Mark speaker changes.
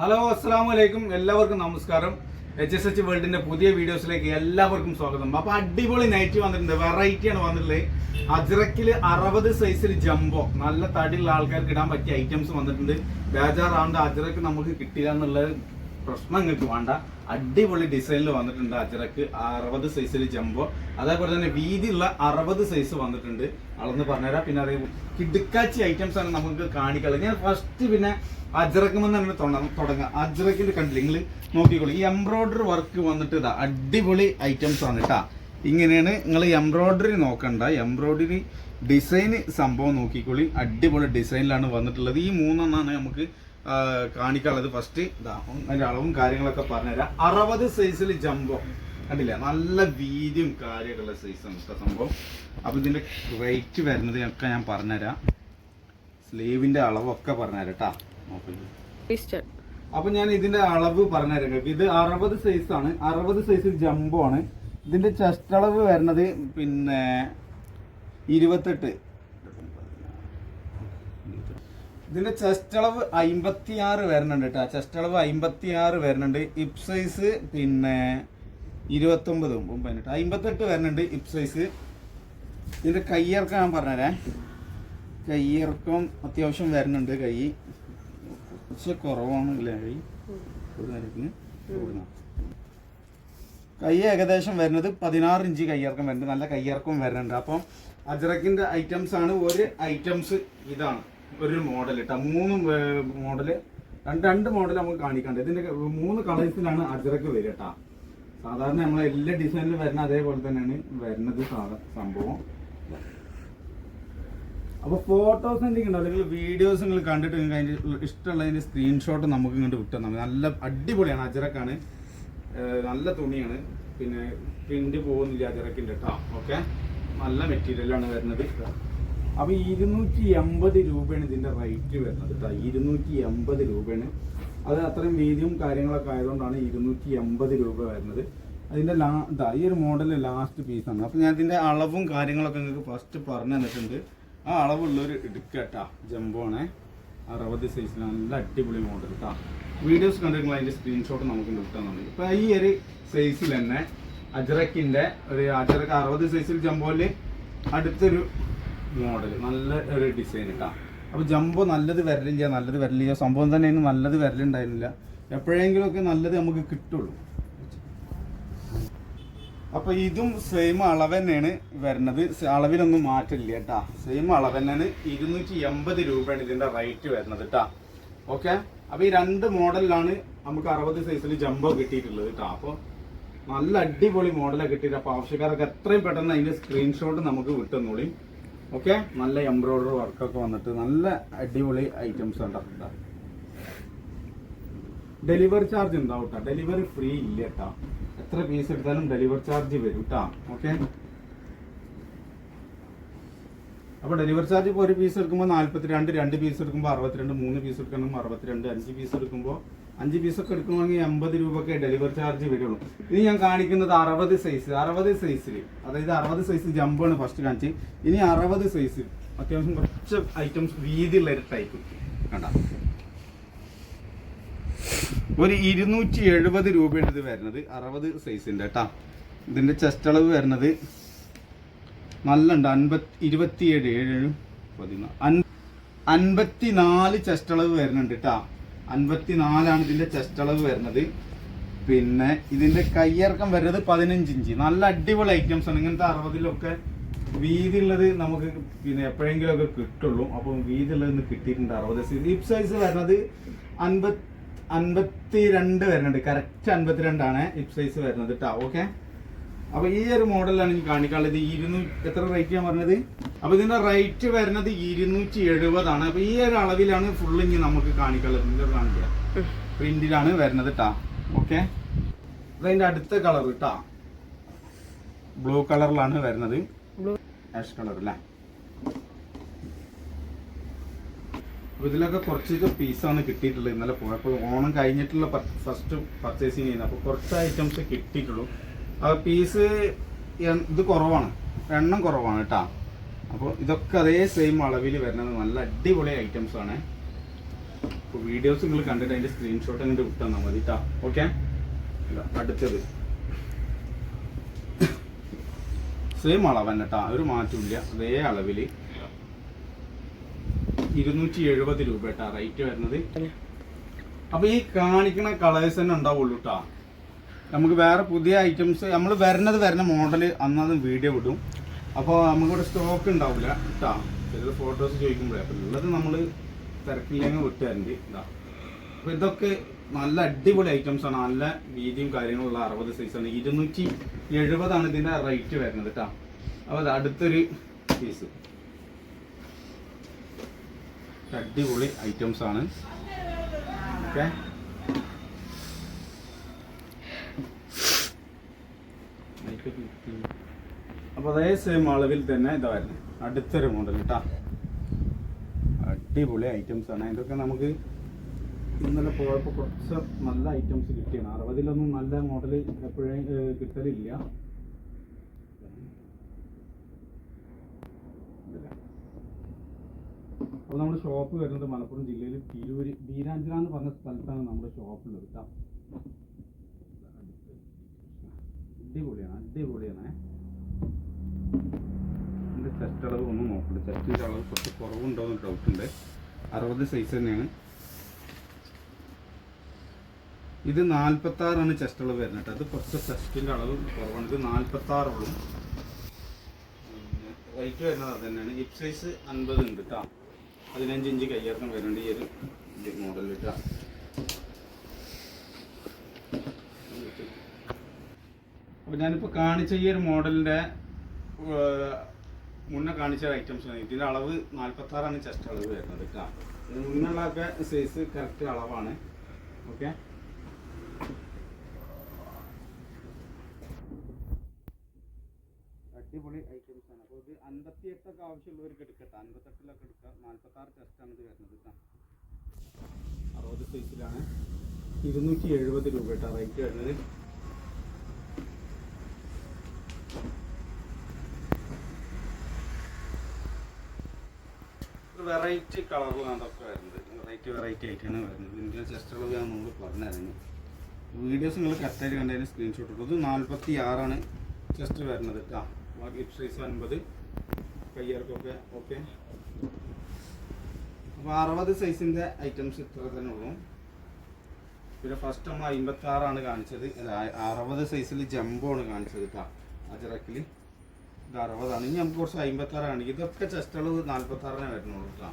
Speaker 1: Hello അസ്സാം വലൈക്കും എല്ലാവർക്കും നമസ്കാരം. എച്ച് എസ് എച്ച് വേൾഡിന്റെ പുതിയ വീഡിയോസിലേക്ക് എല്ലാവർക്കും സ്വാഗതം. അപ്പൊ അടിപൊളി നൈറ്റ് വന്നിട്ടുണ്ട്. വെറൈറ്റിയാണ് വന്നിട്ടുള്ളത്. അജ്രക്കിൽ അറുപത് സൈസിൽ ജംബോ നല്ല തടിയുള്ള ആൾക്കാർക്ക് ഇടാൻ പറ്റിയ ഐറ്റംസ് വന്നിട്ടുണ്ട്. ബേജാറാണ്ട് അജ്രക്ക് നമുക്ക് കിട്ടില്ല എന്നുള്ള പ്രശ്നം നിങ്ങൾക്ക് വേണ്ട. അടിപൊളി ഡിസൈനിൽ വന്നിട്ടുണ്ട് അജറക്ക് അറുപത് സൈസിൽ ജംബോ അതേപോലെ തന്നെ വീതിയുള്ള അറുപത് സൈസ് വന്നിട്ടുണ്ട്. അളന്ന് പറഞ്ഞുതരാം. പിന്നെ അതേ കിടുക്കാച്ചി ഐറ്റംസ് ആണ് നമുക്ക് കാണിക്കാനുള്ളത്. ഞാൻ ഫസ്റ്റ് പിന്നെ അജ്രക്കുമെന്ന് തന്നെ തുടങ്ങാം. അജ്രക്കിന്റെ കണ്ടില്ല? നിങ്ങൾ നോക്കിക്കോളൂ. ഈ എംബ്രോയിഡറി വർക്ക് വന്നിട്ട് ഇതാ അടിപൊളി ഐറ്റംസ് ആണ് കേട്ടാ ഇങ്ങനെയാണ് നിങ്ങൾ എംബ്രോയിഡറി നോക്കണ്ട. എംബ്രോയിഡറി ഡിസൈൻ സംഭവം നോക്കിക്കോളി. അടിപൊളി ഡിസൈനിലാണ് വന്നിട്ടുള്ളത്. ഈ മൂന്നെണ്ണാണ് നമുക്ക് കാണിക്കാനുള്ളത് ഫസ്റ്റ് ഇതാ അതിന്റെ അളവും കാര്യങ്ങളൊക്കെ പറഞ്ഞുതരാം. അറുപത് സൈസിൽ ജംബോ കണ്ടില്ല? നല്ല വീതിയും കാര്യമൊക്കെയുള്ള സൈസാണ് കേട്ടോ സംഭവം. അപ്പൊ ഇതിന്റെ റേറ്റ് വരുന്നത് ഒക്കെ ഞാൻ പറഞ്ഞുതരാം. സ്ലീവിന്റെ അളവൊക്കെ പറഞ്ഞുതരാം കേട്ടാ. അപ്പൊ ഞാൻ ഇതിന്റെ അളവ് പറഞ്ഞുതരാം ഇത് അറുപത് സൈസ് ആണ്. അറുപത് സൈസ് ജംബോ ആണ്. ഇതിന്റെ ചെസ്റ്റ് അളവ് വരുന്നത് പിന്നെ ഇരുപത്തെട്ട്. ഇതിന്റെ ചെസ്റ്റ് അളവ് അമ്പത്തിയാറ് വരുന്നുണ്ട് കേട്ടോ. ചെസ്റ്റ് അളവ് അമ്പത്തിയാറ് വരുന്നുണ്ട് ഇപ് സൈസ് പിന്നെ ഇരുപത്തൊമ്പത് പതിനെട്ട്. അമ്പത്തെട്ട് വരുന്നുണ്ട് ഇപ് സൈസ് ഇതിന്റെ കയ്യിറക്കം ഞാൻ പറഞ്ഞുതരാം. കയ്യിറക്കം അത്യാവശ്യം വരുന്നുണ്ട് കൈ. കുറച്ച് കുറവാണ് അല്ലേ കൈ. കൈ ഏകദേശം വരുന്നത് പതിനാറ് ഇഞ്ച് കയ്യിറക്കം വരുന്നുണ്ട്. നല്ല കയ്യിറക്കം വരുന്നുണ്ട്. അപ്പം അജ്രക്കിന്റെ ഐറ്റംസ് ആണ്. ഒരു ഐറ്റംസ് ഇതാണ്. ഒരു മോഡൽ കേട്ടോ മൂന്ന് മോഡൽ രണ്ട് രണ്ട് മോഡൽ നമുക്ക് കാണിക്കണ്ട. ഇതിന്റെ മൂന്ന് കളേഴ്സിലാണ് അജറക്ക് വരിക കേട്ടോ സാധാരണ നമ്മളെ എല്ലാ ഡിസൈനിലും വരുന്ന അതേപോലെ തന്നെയാണ് വരുന്നത് സംഭവം. അപ്പൊ ഫോട്ടോസ് എന്തെങ്കിലും ഉണ്ടോ അല്ലെങ്കിൽ വീഡിയോസ് നിങ്ങൾ കണ്ടിട്ട് നിങ്ങൾക്ക് അതിന്റെ ഇഷ്ടമുള്ളതിന്റെ സ്ക്രീൻഷോട്ട് നമുക്ക് ഇങ്ങോട്ട് വിട്ടാൽ മതി. നല്ല അടിപൊളിയാണ് അജറക്കാണ് നല്ല തുണിയാണ്. പിന്നെ പ്രിന്റ് പോകുന്നില്ല അജറക്കിന്റെ കേട്ടോ ഓക്കെ നല്ല മെറ്റീരിയലാണ് വരുന്നത്. അപ്പൊ ഇരുന്നൂറ്റി എൺപത് രൂപയാണ് ഇതിന്റെ റേറ്റ് വരുന്നത് കേട്ടോ ഇരുന്നൂറ്റി എൺപത് രൂപയാണ്. അത് അത്രയും വീതിയും കാര്യങ്ങളൊക്കെ ആയതുകൊണ്ടാണ് ഇരുന്നൂറ്റി എൺപത് രൂപ വരുന്നത്. അതിന്റെ ലാ ഈ ഒരു മോഡൽ ലാസ്റ്റ് പീസാണ് അപ്പൊ ഞാൻ ഇതിന്റെ അളവും കാര്യങ്ങളൊക്കെ നിങ്ങൾക്ക് ഫസ്റ്റ് പറഞ്ഞു തന്നിട്ടുണ്ട്. ആ അളവുള്ളൊരു എടുക്കട്ടാ ജംബോ ആണേ. അറുപത് സൈസിലാണ് നല്ല അടിപൊളി മോഡൽ കേട്ടാ വീഡിയോസ് കണ്ടിട്ടുള്ള അതിന്റെ സ്ക്രീൻഷോട്ട് നമുക്ക് കിട്ടാൻ തന്നെ ഇപ്പൊ ഈ ഒരു സൈസിൽ തന്നെ അജറക്കിന്റെ ഒരു അജറക്ക് അറുപത് സൈസിൽ ജംബോയിൽ അടുത്തൊരു മോഡൽ നല്ല ഒരു ഡിസൈൻ കേട്ടാ അപ്പോൾ ജംബോ നല്ലത് വരലില്ല നല്ലത് വരലില്ല. സംഭവം തന്നെ അതിന് നല്ലത് വരലുണ്ടായിരുന്നില്ല. എപ്പോഴെങ്കിലും ഒക്കെ നല്ലത് നമുക്ക് കിട്ടുള്ളൂ. അപ്പോൾ ഇതും സെയിം അളവ് തന്നെയാണ് വരുന്നത്. അളവിലൊന്നും മാറ്റില്ല കേട്ടാ സെയിം അളവ് തന്നെയാണ് ഇരുന്നൂറ്റി എൺപത് രൂപയാണ് ഇതിന്റെ റേറ്റ് വരുന്നത് കേട്ടാ ഓക്കെ അപ്പോൾ ഈ രണ്ട് മോഡലിലാണ് നമുക്ക് അറുപത് സൈസിൽ ജംബോ കിട്ടിയിട്ടുള്ളത് കേട്ടോ അപ്പോൾ നല്ല അടിപൊളി മോഡലാണ് കിട്ടിയിട്ട് അപ്പൊ ആവശ്യക്കാർക്ക് എത്രയും പെട്ടെന്ന് അതിന്റെ സ്ക്രീൻഷോട്ട് നമുക്ക് വിട്ടുന്നോളി. ഓക്കെ? നല്ല എംബ്രോയിഡറി വർക്കൊക്കെ വന്നിട്ട് നല്ല അടിപൊളി ഐറ്റംസ് ഉണ്ടാക്കുക ഡെലിവറി ചാർജ് ഉണ്ടാവും കേട്ടോ ഡെലിവറി ഫ്രീ ഇല്ല കേട്ടോ എത്ര പീസ് എടുത്താലും ഡെലിവറി ചാർജ് വരും കേട്ടോ ഓക്കെ? അപ്പൊ ഡെലിവറി ചാർജ് ഇപ്പോൾ ഒരു പീസ് എടുക്കുമ്പോൾ നാല്പത്തി രണ്ട് പീസ് എടുക്കുമ്പോൾ അറുപത്തിരണ്ട് മൂന്ന് പീസ് എടുക്കണം അറുപത്തിരണ്ട് അഞ്ച് പീസ് എടുക്കുമ്പോൾ അഞ്ച് പീസൊക്കെ എടുക്കണമെങ്കിൽ എൺപത് രൂപയൊക്കെ ഡെലിവറി ചാർജ് വരുള്ളൂ. ഇനി ഞാൻ കാണിക്കുന്നത് അറുപത് സൈസ് അറുപത് സൈസിൽ അതായത് അറുപത് സൈസ് ജമ്പാണ് ഫസ്റ്റ് കാണിച്ച് ഇനി അറുപത് സൈസ് അത്യാവശ്യം കുറച്ച് ഐറ്റംസ് വീതിയുള്ള ഒരു ടൈപ്പ് കണ്ട? ഒരു ഇരുന്നൂറ്റി എഴുപത് രൂപയാണ് ഇത് വരുന്നത് അറുപത് സൈസിന്റെ കേട്ടാ ഇതിന്റെ ചെസ്റ്റ് അളവ് വരുന്നത് നല്ലുണ്ട്. അൻപത്തി ഇരുപത്തിയേഴ് ഏഴ് പതിനാല് അൻപത്തി നാല് ചെസ്റ്റ് അളവ് വരുന്നുണ്ട് കേട്ടാ അൻപത്തി നാലാണ് ഇതിന്റെ ചെസ്റ്റ് അളവ് വരുന്നത്. പിന്നെ ഇതിന്റെ കയ്യിറക്കം വരുന്നത് പതിനഞ്ച് ഇഞ്ച്. നല്ല അടിപൊളി ഐറ്റംസ് ആണ്. ഇങ്ങനത്തെ അറുപതിലൊക്കെ വീതി ഉള്ളത് നമുക്ക് പിന്നെ എപ്പോഴെങ്കിലും ഒക്കെ കിട്ടുള്ളൂ. അപ്പം വീതി ഉള്ളത് ഇന്ന് കിട്ടിയിട്ടുണ്ട് അറുപത് ഹിപ് സൈസ് വരുന്നത് അൻപത് അൻപത്തി രണ്ട് വരുന്നുണ്ട്. കറക്റ്റ് അൻപത്തിരണ്ടാണ് ഹിപ് സൈസ് വരുന്നത് കേട്ടോ ഓക്കെ അപ്പൊ ഈ ഒരു മോഡലാണ് എനിക്ക് കാണിക്കാനുള്ളത്. ഇരുന്നൂറ്റി എത്ര റേറ്റ് ഞാൻ പറഞ്ഞത്? അപ്പൊ ഇതിന്റെ റേറ്റ് വരുന്നത് ഇരുന്നൂറ്റി എഴുപതാണ് അപ്പൊ ഈ ഒരു അളവിലാണ് ഫുൾ ഇനി നമുക്ക് കാണിക്കാനുള്ളത്. ഇതിന്റെ പ്രിന്റിലാണ് വരുന്നത് ട്ടാ. ഓക്കെ? അതിന്റെ അടുത്ത കളർ ട്ടാ. ബ്ലൂ കളറിലാണ് വരുന്നത്. ആഷ് കളർ അല്ലേ അപ്പൊ ഇതിലൊക്കെ കുറച്ച് പീസാണ് കിട്ടിയിട്ടുള്ളത്. ഇന്നലെ പോയപ്പോൾ ഓണം കഴിഞ്ഞിട്ടുള്ള ഫസ്റ്റ് പർച്ചേസിങ് ചെയ്യുന്നത്. അപ്പോൾ കുറച്ച് ഐറ്റംസ് കിട്ടിയിട്ടുള്ളൂ. പീസ് ഇത് കുറവാണ്. എണ്ണം കുറവാണ് കേട്ടാ അപ്പോൾ ഇതൊക്കെ അതേ സെയിം അളവിൽ വരുന്നത് നല്ല അടിപൊളി ഐറ്റംസ് ആണ്. അപ്പോൾ വീഡിയോസ് നിങ്ങൾ കണ്ടിട്ട് അതിന്റെ സ്ക്രീൻഷോട്ട് അങ്ങോട്ട് വിട്ടാൽ മതി കേട്ടോ ഓക്കെ അടുത്തത്. സെയിം അളവ് തന്നെ കേട്ടോ ഒരു മാറ്റമില്ല അതേ അളവിൽ ഇരുന്നൂറ്റി എഴുപത് രൂപ കേട്ടാ റേറ്റ് വരുന്നത്. അപ്പൊ ഈ കാണിക്കുന്ന കളേഴ്സ് തന്നെ ഉണ്ടാവുള്ളൂ കേട്ടാ നമുക്ക് വേറെ പുതിയ ഐറ്റംസ് നമ്മൾ വരുന്നത് വരുന്ന മോഡൽ അന്നത് വീഡിയോ വിടും അപ്പോൾ നമുക്കിവിടെ സ്റ്റോക്ക് ഉണ്ടാവില്ല കേട്ടോ ചില ഫോട്ടോസ് ചോദിക്കുമ്പോഴേ അപ്പം ഉള്ളത് നമ്മൾ തിരക്കില്ലെങ്കിൽ വിട്ടുതരണ്ട് ഇതാ. അപ്പോൾ ഇതൊക്കെ നല്ല അടിപൊളി ഐറ്റംസ് ആണ്. നല്ല വീതിയും കാര്യങ്ങളുള്ള അറുപത് സൈസാണ് ഇരുന്നൂറ്റി എഴുപതാണ് ഇതിന്റെ റേറ്റ് വരുന്നത് കേട്ടോ അപ്പോൾ അത് അടുത്തൊരു പീസ് അടിപൊളി ഐറ്റംസ് ആണ്. ഓക്കെ. അപ്പോൾ അതേ സെയിം അളവിൽ തന്നെ ഇതാ വരുന്നത് അടുത്തൊരു മോഡൽ കേട്ടോ അടിപൊളി ഐറ്റംസ് ആണ്. ഇതൊക്കെ നമുക്ക് ഇന്നലെ പോയപ്പോൾ കുറച്ച് നല്ല ഐറ്റംസ് കിട്ടിയാണ്. അറുപതിലൊന്നും നല്ല മോഡൽ എപ്പോഴും കിട്ടലില്ല. അപ്പോൾ നമ്മുടെ ഷോപ്പ് വരുന്നത് മലപ്പുറം ജില്ലയിൽ തിരൂര് ബീരാഞ്ചിറ എന്ന് പറഞ്ഞ സ്ഥലത്താണ് നമ്മുടെ ഷോപ്പ് ഉള്ളത് കേട്ടോ അടിപൊളിയാണ് അടിപൊളിയാണ്. എന്റെ ചെസ്റ്റ് അളവ് ഒന്ന് നോക്കണ്ട ചെസ്റ്റിന്റെ അളവ് കുറച്ച് കുറവുണ്ടോ എന്ന് ഡൗട്ട് ഉണ്ട്. അറുപത് സൈസ് തന്നെയാണ്. ഇത് നാൽപ്പത്തി ആറാണ് ചെസ്റ്റ് അളവ് വരുന്നത് അത് കുറച്ച് ചെസ്റ്റിന്റെ അളവ് കുറവാണ്. ഇത് നാൽപ്പത്തി ആറുള്ളൂ റേറ്റ് വരുന്നത് അത് തന്നെയാണ്. ഹിപ് സൈസ് അൻപത് ഉണ്ട് കേട്ടോ. പതിനഞ്ച് ഇഞ്ച് കയ്യിറക്കം വരുന്നുണ്ട് ഈ ഒരു മോഡൽ കേട്ടോ. അപ്പോൾ ഞാനിപ്പോൾ കാണിച്ച ഈ ഒരു മോഡലിന്റെ മുന്നേ കാണിച്ച ഐറ്റംസ് ഇതിന്റെ അളവ് നാൽപ്പത്താറാണ് ചെസ്റ്റ് അളവ് വരുന്നത് കേട്ടോ മുന്നുള്ള മുന്നുള്ളതൊക്കെ സൈസ് കറക്റ്റ് അളവാണ്. ഓക്കെ അടിപൊളി ഐറ്റംസ് ആണ്. അപ്പോൾ ഇത് അൻപത്തി എട്ടൊക്കെ ആവശ്യമുള്ളവർക്ക് എടുക്കട്ടെ അൻപത്തെട്ടിലൊക്കെ എടുക്കാം. നാൽപ്പത്താറ് ചെസ്റ്റാണ് ഇത് വരുന്നത് അറുപത് സൈസിലാണ് ഇരുന്നൂറ്റി എഴുപത് രൂപ കേട്ടോ റേറ്റ് വരുന്നത്. വെറൈറ്റി കളറുകളാണ് അതൊക്കെ വരുന്നത്. വെറൈറ്റി വെറൈറ്റി ആയിട്ടാണ് വരുന്നത്. ഇതിന്റെ ചെസ്റ്റുകൾ ഞാൻ നമ്മൾ പറഞ്ഞായിരുന്നു. വീഡിയോസ് നിങ്ങൾ കറക്റ്റായിട്ട് കണ്ടതിന് സ്ക്രീൻഷോട്ട് എടുക്കും ഇത് നാൽപ്പത്തി ആറാണ് ചെസ്റ്റ് വരുന്നത് കേട്ടോ ഹിപ് സൈസ് അൻപത്. കയ്യാർക്കൊക്കെ ഓക്കെ അപ്പോൾ അറുപത് സൈസിന്റെ ഐറ്റംസ് ഇത്ര തന്നെ ഉള്ളൂ. പിന്നെ ഫസ്റ്റ് നമ്മൾ അമ്പത്തി ആറാണ് കാണിച്ചത്. ആ- അറുപത് സൈസിൽ ജംബോ ആണ് കാണിച്ചത് കേട്ടോ അജറക്കിൽ ഇത് അറുപതാണ്. ഇനി നമുക്ക് കുറച്ച് അമ്പത്താറാണ് ഇതൊക്കെ ചെസ്റ്റ് അളവ് നാൽപ്പത്തി ആറിനെ വരുന്നുള്ളൂ കേട്ടോ